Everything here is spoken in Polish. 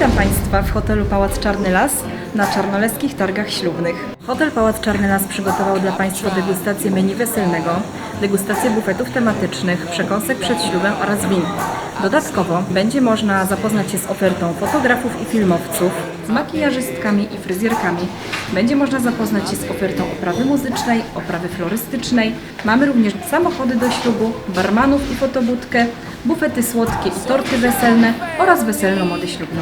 Witam Państwa w hotelu Pałac Czarny Las na czarnoleskich targach ślubnych. Hotel Pałac Czarny Las przygotował dla Państwa degustację menu weselnego, degustację bufetów tematycznych, przekąsek przed ślubem oraz win. Dodatkowo będzie można zapoznać się z ofertą fotografów i filmowców, z makijażystkami i fryzjerkami. Będzie można zapoznać się z ofertą oprawy muzycznej, oprawy florystycznej. Mamy również samochody do ślubu, barmanów i fotobudkę, bufety słodkie i torty weselne oraz weselną modę ślubną.